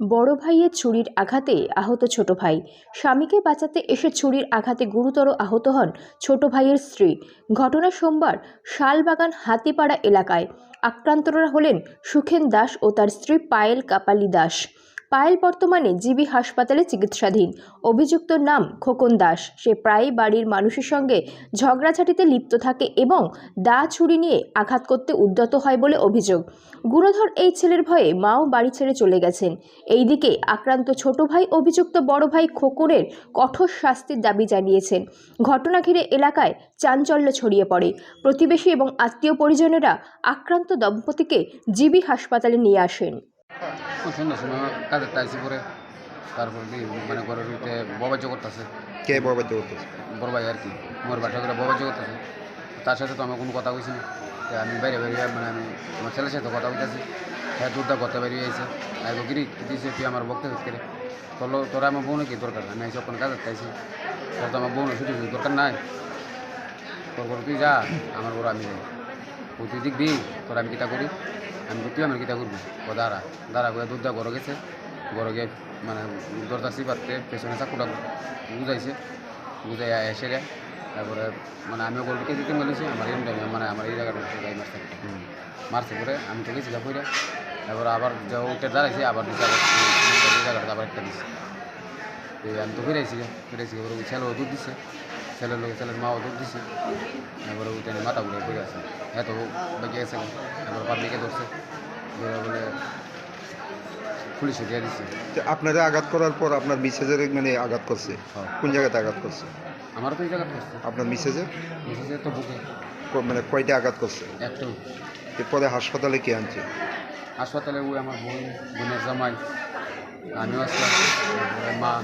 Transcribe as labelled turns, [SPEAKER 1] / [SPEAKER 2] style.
[SPEAKER 1] বড় ভাইয়ের ছুরির আঘাতে আহত ছোট ভাই। স্বামীকে বাঁচাতে এসে ছুরির আঘাতে গুরুতর আহত হন ছোট ভাইয়ের স্ত্রী। ঘটনা সোমবার শালবাগান হাতিপাড়া এলাকায়। আক্রান্তরা হলেন সুখেন দাস ও তার স্ত্রী পায়েল কাপালি দাস। পায়েল বর্তমানে জিবি হাসপাতালে চিকিৎসাধীন। অভিযুক্ত নাম খোকন দাস। সে প্রায়ই বাড়ির মানুষের সঙ্গে ঝগড়াঝাটিতে লিপ্ত থাকে এবং দা ছুরি নিয়ে আঘাত করতে উদ্যত হয় বলে অভিযোগ। গুণধর এই ছেলের ভয়ে মাও বাড়ি ছেড়ে চলে গেছেন। এইদিকে আক্রান্ত ছোট ভাই, অভিযুক্ত বড় ভাই খোকনের কঠোর শাস্তির দাবি জানিয়েছেন। ঘটনা ঘিরে এলাকায় চাঞ্চল্য ছড়িয়ে পড়ে। প্রতিবেশী এবং আত্মীয় পরিজনেরা আক্রান্ত দম্পতিকে জিবি হাসপাতালে নিয়ে আসেন।
[SPEAKER 2] সুন্দর সুন্দর কাজের টাইসি পরে তারপর কি মানে ঘরের ভিতরে ববাজ্য করতেছে।
[SPEAKER 3] কে ববাদ্য করতেছে?
[SPEAKER 2] বড় ভাই আর কি মোর বাসা করে ববাজ্য করতেছে। তার সাথে তো আমার কোনো কথা হয়েছে না। তো আমি বাইরে বেরিয়ে মানে আমি আমার ছেলের সাথে কথা বলতেছি হ্যাঁ দুধটা করতে বেরিয়ে আইছে। আইব গিরি দিয়েছে তুই আমার বক্তে করে? তোর তোরা আমার বোন কি দরকার? আমি এসে কোনো কাজের চাইছি তোর তো আমার বোন শুধু দরকার নাই? তোর তুই যা আমার ঘর আমি যাই ওই তুই দিক দিই তোর আমি কিতা করি? আমি তুই আমার কিতা করবি? ও দাঁড়া দাঁড়া করে দুধটা ঘরে গেছে। ঘরে গিয়ে মানে দরজা সিপারতে পেছনে চাকুটা বুঝাইছে, বুঝাই এসে রে তারপরে মানে আমিও গল্পকে দিতে বলেছি, আমার এই মানে আমার এই জায়গাটা মারছে। মারছে পরে আমি তো গেছি পরে তারপরে আবার যা উঠে দাঁড়াইছি, আবার দিচ্ছে আবার জায়গাটা আবার একটা দিচ্ছে আমি তো এবার ওই ছেলেও দুধ দিচ্ছে ছেলের লোক ছেলের মাও দুধ দিছে এবারে উঠে মাথা ঘুরে পড়ে আছে এত বেঁকে গেছে এবার পাবলিকে ধরছে ধরে বলে পুলিশে দিয়ে দিচ্ছে
[SPEAKER 3] তো আপনারা আঘাত করার পর আপনার মিসেজের মানে আঘাত করছে?
[SPEAKER 2] হ্যাঁ।
[SPEAKER 3] কোন জায়গাতে আঘাত করছে?
[SPEAKER 2] আমারও তো এই জায়গা করছে।
[SPEAKER 3] আপনার মিসেজের
[SPEAKER 2] বুঝেছে তো বুকে।
[SPEAKER 3] মানে কয়টা আঘাত করছে?
[SPEAKER 2] একটু
[SPEAKER 3] এরপরে হাসপাতালে কে আনছে?
[SPEAKER 2] হাসপাতালে ওই আমার বোন বোনের জামাই। আমিও আসলাম মা।